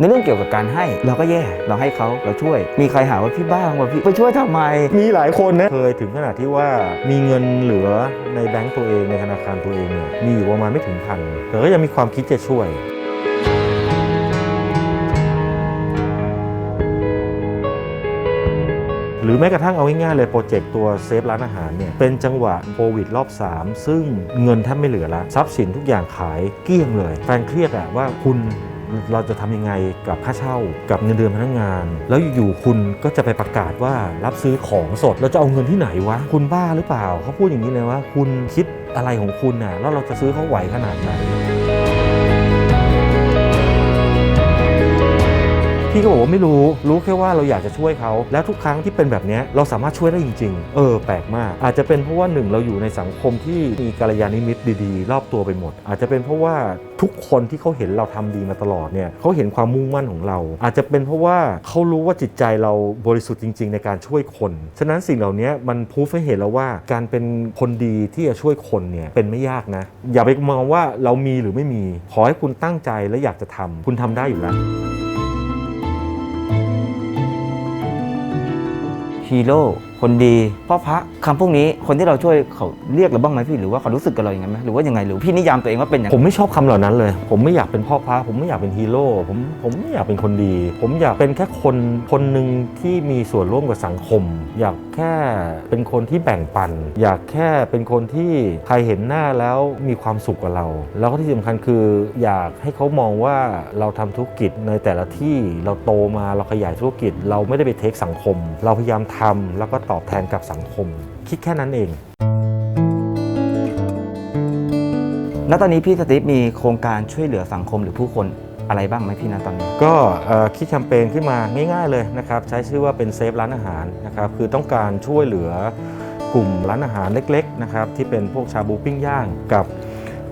ในเรื่องเกี่ยวกับการให้เราก็แย่ เราให้เขาเราช่วย มีใครหาว่าพี่บ้างว่าพี่ไปช่วยทำไม มีหลายคนนะ เคยถึงขนาดที่ว่ามีเงินเหลือในแบงก์ตัวเองในธนาคารตัวเองเนี่ยมีอยู่ประมาณไม่ถึงพันแต่ก็ยังมีความคิดจะช่วยหรือแม้กระทั่งเอาง่ายๆเลยโปรเจกต์ตัวเซฟร้านอาหารเนี่ยเป็นจังหวะโควิดรอบ 3 ซึ่งเงินแทบไม่เหลือละทรัพย์สินทุกอย่างขายเกลี้ยงเลย แฟนเครียดอะว่าคุณ เราจะทำยังไงกับค่าเช่ากับเงินเดือนพนักงาน แล้วอยู่ๆคุณก็จะไปประกาศว่ารับซื้อของสดเราจะเอาเงินที่ไหนวะ คุณบ้าหรือเปล่าเขาพูดอย่างนี้เลยว่า คุณคิดอะไรของคุณน่ะแล้วเราจะซื้อเขาไหวขนาดไหน พี่ก็บอกว่าไม่รู้ รู้แค่ว่าเราอยากจะช่วยเขา แล้วทุกครั้งที่เป็นแบบนี้เราสามารถช่วยได้จริง ๆ เออ แปลกมาก อาจจะเป็นเพราะว่าหนึ่งเราอยู่ในสังคมที่มีกัลยาณมิตรดีๆ รอบตัวไปหมด อาจจะเป็นเพราะว่าทุกคนที่เขาเห็นเราทำดีมาตลอดเนี่ยเขาเห็นความมุ่งมั่นของเรา อาจจะเป็นเพราะว่าเขารู้ว่าจิตใจเราบริสุทธิ์จริง ๆ ในการช่วยคน ฉะนั้นสิ่งเหล่านี้มันพูดให้เห็นแล้วว่าการเป็นคนดีที่จะช่วยคนเนี่ยเป็นไม่ยากนะ อย่าไปมองว่าเรามีหรือไม่มี ขอให้คุณตั้งใจและอยากจะทำคุณทำได้อยู่แล้ว ฮีโร่คนดีพ่อพระคำพวกนี้คนที่เราช่วยเขาเรียกเราบ้างไหมพี่หรือว่าเขารู้สึกกับเราอย่างนั้นไหมหรือว่ายังไงหรือพี่นิยามตัวเองว่าเป็นอย่างผมไม่ชอบคำเหล่านั้นเลย ผมไม่อยากเป็นพ่อพระผมไม่อยากเป็นฮีโร่ผมผมไม่อยากเป็นคนดี ผมอยากเป็นแค่คนคนหนึ่งที่มีส่วนร่วมกับสังคม อยากแค่เป็นคนที่แบ่งปัน อยากแค่เป็นคนที่ใครเห็นหน้าแล้วมีความสุขกับเรา แล้วก็ที่สำคัญคือ อยากให้เขามองว่าเราทำธุรกิจในแต่ละที่เราโตมาเราขยายธุรกิจ เราไม่ได้ไปเทคสังคม เราพยายามทำแล้วก็ตอบแทนกับสังคม คิดแค่นั้นเองณตอนนี้พี่สตีฟมีโครงการช่วยเหลือสังคมหรือผู้คนอะไรบ้างไหมพี่ณตอนนี้ ก็คิดแคมเปญขึ้นมาง่ายๆเลยนะครับ ใช้ชื่อว่าเป็นเซฟร้านอาหารนะครับคือต้องการช่วยเหลือกลุ่มร้านอาหารเล็กๆนะครับที่เป็นพวกชาบูปิ้งย่างกับ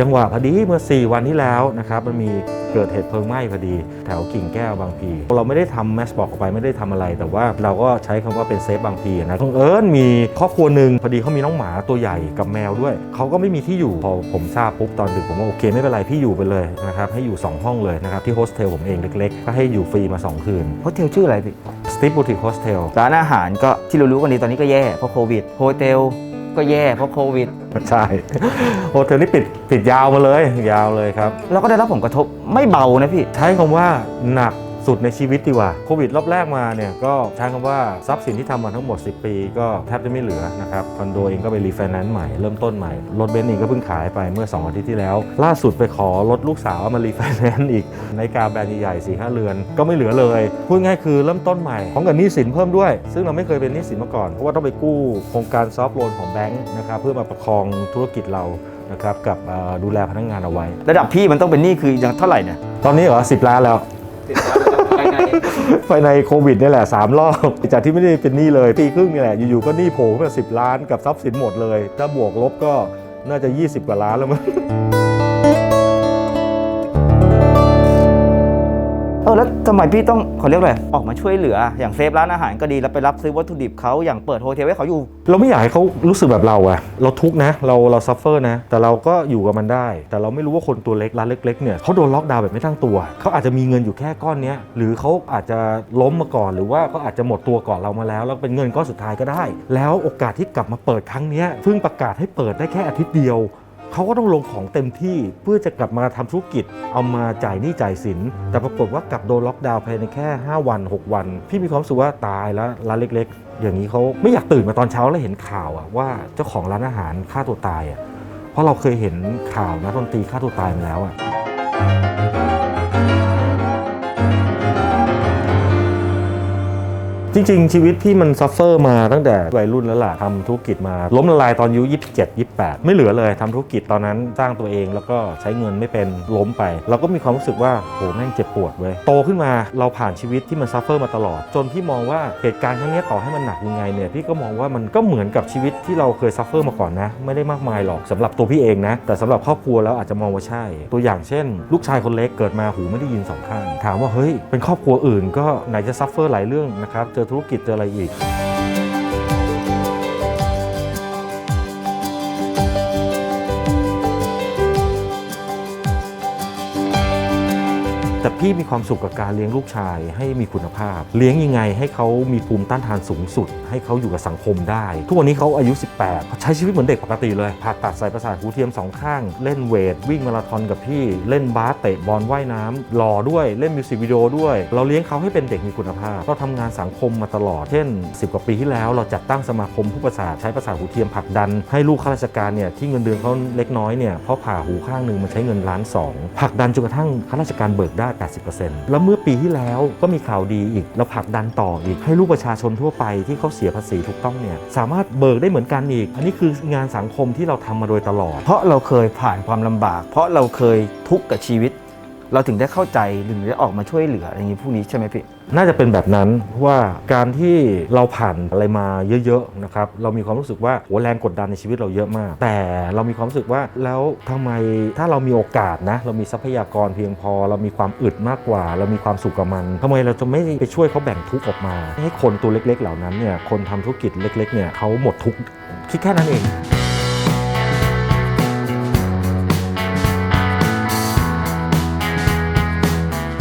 จังหวะพอดีเมื่อ 4 วันที่แล้วนะครับมันมีเกิดเหตุเพลิงไหม้พอดี แถวกิ่งแก้วบางพี เราไม่ได้ทำแมสบอกออกไปไม่ได้ทำอะไร แต่ว่าเราก็ใช้คำว่าเป็นเซฟบางพีนะบังเอิญมีครอบครัวหนึ่งพอดีเขามีน้องหมาตัวใหญ่กับแมวด้วยเขาก็ไม่มีที่อยู่พอผมทราบปุ๊บตอนดึกผมว่าโอเคไม่เป็นไรพี่อยู่ไปเลยนะครับให้อยู่ 2 ห้องเลยนะครับที่โฮสเทลผมเองเล็กๆ ก็ให้อยู่ฟรีมา 2 คืนโฮเทลชื่ออะไรพี่สติปบูติกโฮสเทลร้านอาหารก็ที่เรารู้กันดีตอนนี้ก็แย่เพราะโควิดโฮเทลก็แย่เพราะโควิด ใช่โฮเทลนี่ปิดปิดยาวมาเลยยาวเลยครับเราก็ได้รับผลกระทบไม่เบานะพี่ ใช้คำว่าหนัก สุดในชีวิตดีกว่าโควิดรอบแรกมาเนี่ยก็ใช้คำว่าทรัพย์สินที่ทำมาทั้งหมด 10 ปี ก็แทบจะไม่เหลือนะครับคอนโดเองก็ไปรีไฟแนนซ์ใหม่เริ่มต้นใหม่รถเบนซ์เองก็เพิ่งขายไปเมื่อ 2 อาทิตย์ที่แล้ว ล่าสุดไปขอรถลูกสาวมารีไฟแนนซ์อีกในาฬิกาแบรนด์ใหญ่ๆสี่ห้าเรือน ก็ไม่เหลือเลยพูดง่ายคือเริ่มต้นใหม่พร้อมกับหนี้สินเพิ่มด้วย ซึ่งเราไม่เคยเป็นหนี้สินมาก่อนเพราะว่าต้องไปกู้โครงการซอฟท์โลนของแบงค์นะครับเพื่อมาประคองธุรกิจเรานะครับกับเอ่อดูแลพนักงานเอาไว้ ระดับพี่มันต้องเป็นหนี้คือยังเท่าไหร่เนี่ยตอนนี้เหรอสิบล้านแล้ว ภายในโควิดนี่แหละ3รอบจากที่ไม่ได้เป็นหนี้เลยปีครึ่งนี่แหละอยู่ๆก็หนี้โผล่มาสิล้านกับทรัพย์สินหมดเลย ถ้าบวกลบก็น่าจะ 20 กว่าล้านแล้วมั้ง ทำไมพี่ต้องเขาเรียกอะไรออกมาช่วยเหลืออย่างเซฟร้านอาหารก็ดีแล้วไปรับซื้อวัตถุดิบเขาอย่างเปิดโฮเทลให้เขาอยู่ เราไม่อยากให้เขารู้สึกแบบเราอะเราทุกข์นะ เราเราซัฟเฟอร์นะ แต่เราก็อยู่กับมันได้ แต่เราไม่รู้ว่าคนตัวเล็กร้านเล็กๆเนี่ยเขาโดนล็อกดาวน์แบบไม่ตั้งตัว เขาอาจจะมีเงินอยู่แค่ก้อนนี้หรือเขาอาจจะล้มมาก่อน หรือว่าเขาอาจจะหมดตัวก่อนเรามาแล้ว แล้วเป็นเงินก้อนสุดท้ายก็ได้ แล้วโอกาสที่กลับมาเปิดครั้งนี้เพิ่งประกาศให้เปิดได้แค่อาทิตย์เดียว เขาก็ต้องลงของเต็มที่เพื่อจะกลับมาทำธุรกิจ เอามาจ่ายหนี้จ่ายสิน แต่ปรากฏว่ากลับโดนล็อกดาวน์ภายในแค่ 5 วัน 6 วัน พี่มีความรู้สึกว่าตายแล้วร้านเล็ก ๆ อย่างนี้เขาไม่อยากตื่นมาตอนเช้าแล้วเห็นข่าวอะว่าเจ้าของร้านอาหารฆ่าตัวตายอะเพราะเราเคยเห็นข่าวนะดนตรีฆ่าตัวตายมาแล้วอะ จริง ๆ ชีวิตพี่มันซัฟเฟอร์มาตั้งแต่วัยรุ่นแล้วล่ะทำธุรกิจมา ล้มละลายตอนอายุ27 28 ไม่เหลือเลยทำธุรกิจตอนนั้นสร้างตัวเอง แล้วก็ใช้เงินไม่เป็นล้มไป เราก็มีความรู้สึกว่าโหแม่งเจ็บปวดเว้ยโตขึ้นมาเราผ่านชีวิตที่มันซัฟเฟอร์มาตลอด จนพี่มองว่าเหตุการณ์ครั้งนี้ต่อให้มันหนักยังไงเนี่ยพี่ก็มองว่ามันก็เหมือนกับชีวิตที่เราเคยซัฟเฟอร์มาก่อนนะ ไม่ได้มากมายหรอกสำหรับตัวพี่เองนะ แต่สำหรับครอบครัวแล้วอาจจะมองว่าใช่ ตัวอย่างเช่น ลูกชายคนเล็กเกิดมาหูไม่ได้ยินสองข้างถามว่าเฮ้ยเป็นครอบครัวอื่นก็ไหนจะซัฟเฟอร์หลายเรื่องนะครับเจอธุรกิจเจออะไรอีก แต่พี่มีความสุขกับการเลี้ยงลูกชายให้มีคุณภาพ เลี้ยงยังไงให้เขามีภูมิต้านทานสูงสุด ให้เขาอยู่กับสังคมได้ ทุกวันนี้เขาอายุ 18เขาใช้ชีวิตเหมือนเด็กปกติเลยผ่าตัดใส่ประสาทหูเทียมสองข้าง เล่นเวท วิ่งมาราธอนกับพี่เล่นบาสเตะบอลว่ายน้ำหล่อด้วยเล่นมิวสิกวิดีโอด้วย เราเลี้ยงเขาให้เป็นเด็กมีคุณภาพ เราทำงานสังคมมาตลอดเช่น 10 กว่าปีที่แล้ว เราจัดตั้งสมาคมผู้ประสาทใช้ประสาทหูเทียมผลักดัน ให้ลูกข้าราชการเนี่ยที่เงินเดือนเขาเล็กน้อยเนี่ยเพราะผ่าหูข้างหนึ่งมันใช้เงินล้านสองผลักดันจนกระทั่งข้าราชการเบิกได้80%แล้วเมื่อปีที่แล้วก็มีข่าวดีอีกเราผลักดันต่ออีกให้ลูกประชาชนทั่วไปที่เขาเสียภาษีถูกต้องเนี่ยสามารถเบิกได้เหมือนกันอีก อันนี้คืองานสังคมที่เราทำมาโดยตลอด เพราะเราเคยผ่านความลำบาก เพราะเราเคยทุกข์กับชีวิต เราถึงได้เข้าใจถึงได้ออกมาช่วยเหลืออะไรอย่างนี้พวกนี้ใช่ไหมพี่น่าจะเป็นแบบนั้นเพราะว่าการที่เราผ่านอะไรมาเยอะๆนะครับเรามีความรู้สึกว่าโหแรงกดดันในชีวิตเราเยอะมาก แต่เรามีความรู้สึกว่าแล้วทำไมถ้าเรามีโอกาสนะ เรามีทรัพยากรเพียงพอ เรามีความอึดมากกว่า เรามีความสุขกับมันทำไมเราจะไม่ไปช่วยเขาแบ่งทุกข์ออกมา ให้คนตัวเล็กๆ เหล่านั้นเนี่ยคนทำธุรกิจเล็กๆเนี่ยเขาหมดทุกข์คิดแค่นั้นเอง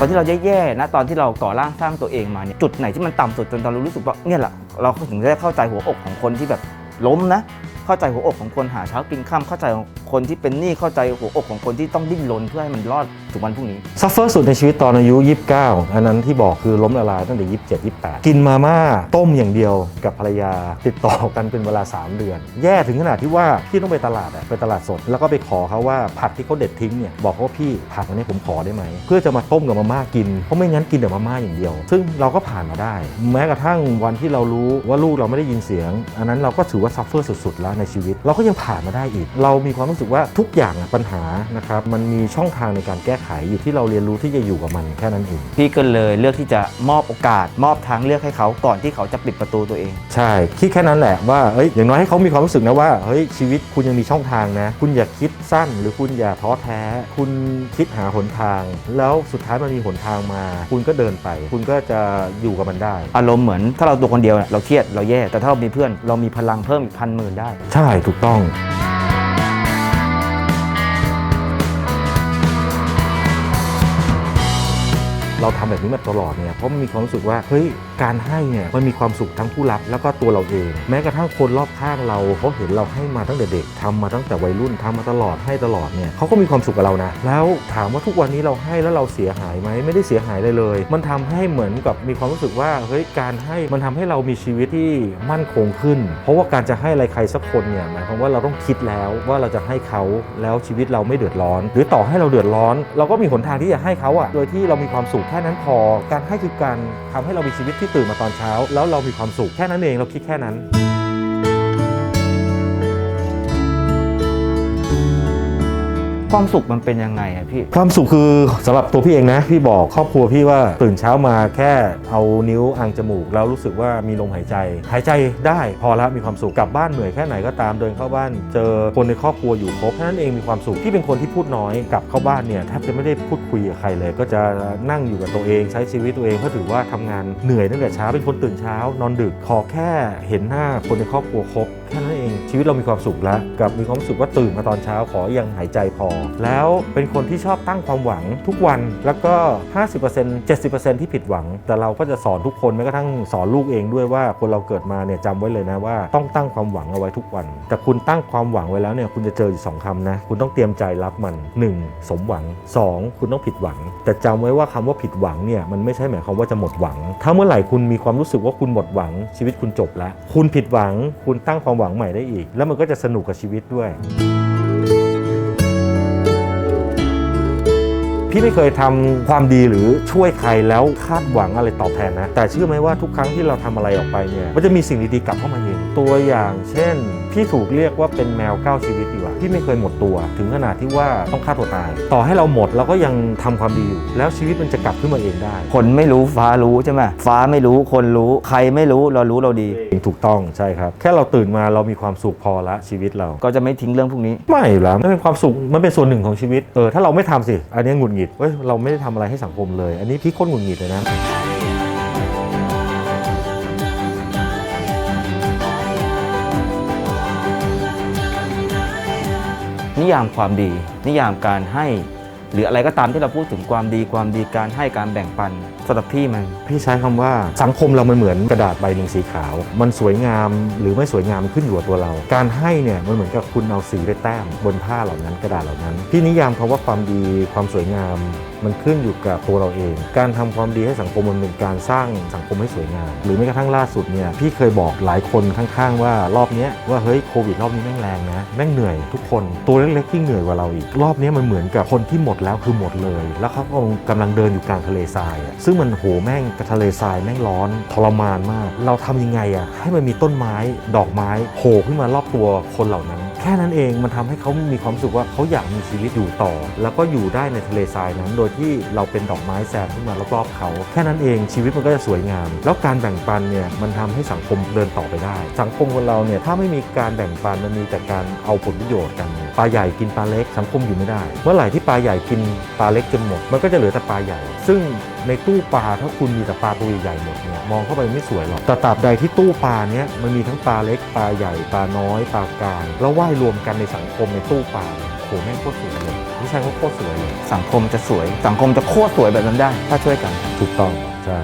ตอนที่เราแย่ๆนะตอนที่เราก่อร่างสร้างตัวเองมาเนี่ยจุดไหนที่มันต่ำสุดจนเรารู้สึกว่าเนี่ยแหละเราถึงได้เข้าใจหัวอกของคนที่แบบล้มนะ เข้าใจหัวอกของคนหาเช้ากินข้ามเข้าใจ คนที่เป็นหนี้เข้าใจหัวอกของคนที่ต้องดิ้นรนเพื่อให้มันรอดถึงวันพรุ่งนี้ซัฟเฟอร์สุดในชีวิตตอนอายุ 29 อันนั้นที่บอกคือล้มละลายตั้งแต่ 27 28 กินมาม่าต้มอย่างเดียวกับภรรยาติดต่อกันเป็นเวลา 3 เดือน แย่ถึงขนาดที่ว่าพี่ต้องไปตลาดอะไปตลาดสด แล้วก็ไปขอเขาว่าผักที่เขาเด็ดทิ้งเนี่ยบอกเขาว่าพี่ผักอันนี้ผมขอได้ไหม เพื่อจะมาต้มกับมาม่ากินเพราะไม่งั้นกินแต่มาม่าอย่างเดียว ซึ่งเราก็ผ่านมาได้ แม้กระทั่งวันที่เรารู้ว่าลูกเราไม่ได้ยินเสียง อันนั้นเราก็ถือว่าซัฟเฟอร์สุดๆแล้วในชีวิต เราก็ยังผ่านมาได้อีก เรามีความรู้สึกว่าทุกอย่างอะปัญหานะครับมันมีช่องทางในการแก้ไขอยู่ที่เราเรียนรู้ที่จะอยู่กับมันแค่นั้นเองพี่ก็เลยเลือกที่จะมอบโอกาส มอบทางเลือกให้เขาก่อนที่เขาจะปิดประตูตัวเอง ใช่คิดแค่นั้นแหละว่าเอ้ยอย่างน้อยให้เขามีความรู้สึกนะว่าเฮ้ยชีวิตคุณยังมีช่องทางนะ คุณอย่าคิดสั้น หรือคุณอย่าท้อแท้ คุณคิดหาหนทาง แล้วสุดท้ายมันมีหนทางมา คุณก็เดินไป คุณก็จะอยู่กับมันได้ อารมณ์เหมือนถ้าเราตัวคนเดียวเนี่ยเราเครียดเราแย่แต่ถ้าเรามีเพื่อน เรามีพลังเพิ่มอีกพันหมื่นได้ ใช่ถูกต้อง เราทำแบบนี้มาตลอดเนี่ยเพราะมันมีความรู้สึกว่าเฮ้ยการให้เนี่ยมันมีความสุขทั้งผู้รับแล้วก็ตัวเราเอง แม้กระทั่งคนรอบข้างเราเขาเห็นเราให้มาตั้งแต่เด็กทำมาตั้งแต่วัยรุ่นทำมาตลอดให้ตลอดเนี่ยเขาก็มีความสุขกับเรานะ แล้วถามว่าทุกวันนี้เราให้แล้วเราเสียหายไหมไม่ได้เสียหายเลยเลย มันทำให้เหมือนกับมีความรู้สึกว่าเฮ้ยการให้มันทำให้เรามีชีวิตที่มั่นคงขึ้น เพราะว่าการจะให้อะไรใครสักคนเนี่ยหมายความว่าเราต้องคิดแล้วว่าเราจะให้เขาแล้วชีวิตเราไม่เดือดร้อน หรือต่อให้เราเดือดร้อน เราก็มีหนทางที่จะให้เขาอะโดยที่เรามีความสุขแค่นั้นพอการให้คือการทำให้เรามีชีวิตที่ตื่นมาตอนเช้า แล้วเรามีความสุขแค่นั้นเองเราคิดแค่นั้น ความสุขมันเป็นยังไงอะพี่ ความสุขคือสำหรับตัวพี่เองนะ พี่บอกครอบครัวพี่ว่าตื่นเช้ามาแค่เอานิ้วอังจมูก แล้วรู้สึกว่ามีลมหายใจ หายใจได้พอแล้วมีความสุขกลับบ้านเหนื่อยแค่ไหนก็ตามเดินเข้าบ้านเจอคนในครอบครัวอยู่ครบแค่นั้นเองมีความสุขที่เป็นคนที่พูดน้อยกลับเข้าบ้านเนี่ยแทบจะไม่ได้พูดคุยกับใครเลย ก็จะนั่งอยู่กับตัวเองใช้ชีวิตตัวเองเพราะถือว่าทำงานเหนื่อยตั้งแต่เช้าเป็นคนตื่นเช้านอนดึกขอแค่เห็นหน้าคนในครอบครัวครบแค่นั้นเองชีวิตเรามีความสุขแล้วกับมีความสึกว่าตื่นมาตอนเช้าขอยังหายใจพอแล้วเป็นคนที่ชอบตั้งความหวังทุกวันแล้วก็ 50% 70%ที่ผิดหวัง แต่เราก็จะสอนทุกคนแม้กระทั่งสอนลูกเองด้วยว่าคนเราเกิดมาเนี่ยจำไว้เลยนะว่าต้องตั้งความหวังเอาไว้ทุกวัน แต่คุณตั้งความหวังไว้แล้วเนี่ยคุณจะเจออยู่สองคำนะคุณต้องเตรียมใจรับมัน 1. สมหวัง 2. คุณต้องผิดหวัง แต่จำไว้ว่าคำว่าผิดหวังเนี่ยมันไม่ใช่หมายความว่าจะหมดหวัง ถ้าเมื่อไหร่คุณมีความรู้สึกว่าคุณหมดหวัง ชีวิตคุณจบแล้วคุณผิดหวัง คุณตั้งความหวังใหม่ได้อีก แล้วมันก็จะสนุกกับชีวิตด้วย พี่ไม่เคยทำความดีหรือช่วยใครแล้วคาดหวังอะไรตอบแทนนะ แต่เชื่อไหมว่าทุกครั้งที่เราทำอะไรออกไปเนี่ยมันจะมีสิ่งดีๆกลับเข้ามาเองตัวอย่างเช่น พี่ถูกเรียกว่าเป็นแมวเก้าชีวิตดีกว่าพี่ไม่เคยหมดตัว ถึงขนาดที่ว่าต้องฆ่าตัวตาย ต่อให้เราหมดเราก็ยังทำความดีอยู่แล้วชีวิตมันจะกลับขึ้นมาเองได้ คนไม่รู้ฟ้ารู้ใช่ไหมฟ้าไม่รู้คนรู้ใครไม่รู้เรารู้เราดีถูกต้องใช่ครับแค่เราตื่นมาเรามีความสุขพอละชีวิตเราก็จะไม่ทิ้งเรื่องพวกนี้ ไม่แล้วมันเป็นความสุขมันเป็นส่วนหนึ่งของชีวิตเออถ้าเราไม่ทำสิ อันนี้หงุดหงิดเอ้ยเราไม่ได้ทำอะไรให้สังคมเลย อันนี้พี่โคตรหงุดหงิดเลยนะนิยามความดี นิยามการให้ หรืออะไรก็ตามที่เราพูดถึงความดีความดีการให้การแบ่งปันสำหรับพี่มันพี่ใช้คำว่าสังคมเรามันเหมือนกระดาษใบหนึ่งสีขาว มันสวยงามหรือไม่สวยงามขึ้นอยู่กับตัวเรา การให้เนี่ยมันเหมือนกับคุณเอาสีไปแต้มบนผ้าเหล่านั้นกระดาษเหล่านั้น พี่นิยามคำว่าความดีความสวยงาม มันขึ้นอยู่กับตัวเราเอง การทำความดีให้สังคมมันเป็นการสร้างสังคมให้สวยงาม หรือแม้กระทั่งล่าสุดเนี่ยพี่เคยบอกหลายคนข้างๆ ว่ารอบนี้ว่าเฮ้ยโควิดรอบนี้แม่งแรงนะแม่งเหนื่อยทุกคนตัวเล็กๆที่เหนื่อยกว่าเราอีกรอบนี้มันเหมือนกับคนที่หมดแล้วคือหมดเลย แล้วเขากำลังเดินอยู่กลางทะเลทรายซึ่งมันโหแม่งกับทะเลทรายแม่งร้อนทรมานมาก เราทำยังไงอะให้มันมีต้นไม้ดอกไม้โผล่ขึ้นมารอบตัวคนเหล่านั้น แค่นั้นเองมันทำให้เขามีความสึกว่าเขาอยากมีชีวิตอยู่ต่อ แล้วก็อยู่ได้ในทะเลทรายนั้น โดยที่เราเป็นดอกไม้แซมขึ้นมารอบๆเขา แค่นั้นเองชีวิตมันก็จะสวยงาม แล้วการแบ่งปันเนี่ยมันทำให้สังคมเดินต่อไปได้ สังคมคนเราเนี่ยถ้าไม่มีการแบ่งปันมันมีแต่การเอาผลประโยชน์กันเนี่ยปลาใหญ่กินปลาเล็กสังคมอยู่ไม่ได้ เมื่อไหร่ที่ปลาใหญ่กินปลาเล็กจนหมด มันก็จะเหลือแต่ปลาใหญ่ ซึ่งในตู้ปลาถ้าคุณมีแต่ปลาตัวใหญ่ๆหมดเนี่ยมองเข้าไปไม่สวยหรอกแต่ตราบใดที่ตู้ปลาเนี้ยมันมีทั้งปลาเล็กปลาใหญ่ปลาน้อยปลากลางแล้วว่ายรวมกันในสังคมในตู้ปลาเนี่ยโหแม่งโคตรสวยเลยไม่ใช่ว่าโคตรสวยเลยสังคมจะสวย สังคมจะโคตรสวยแบบนั้นได้ ถ้าช่วยกันถูกต้องใช่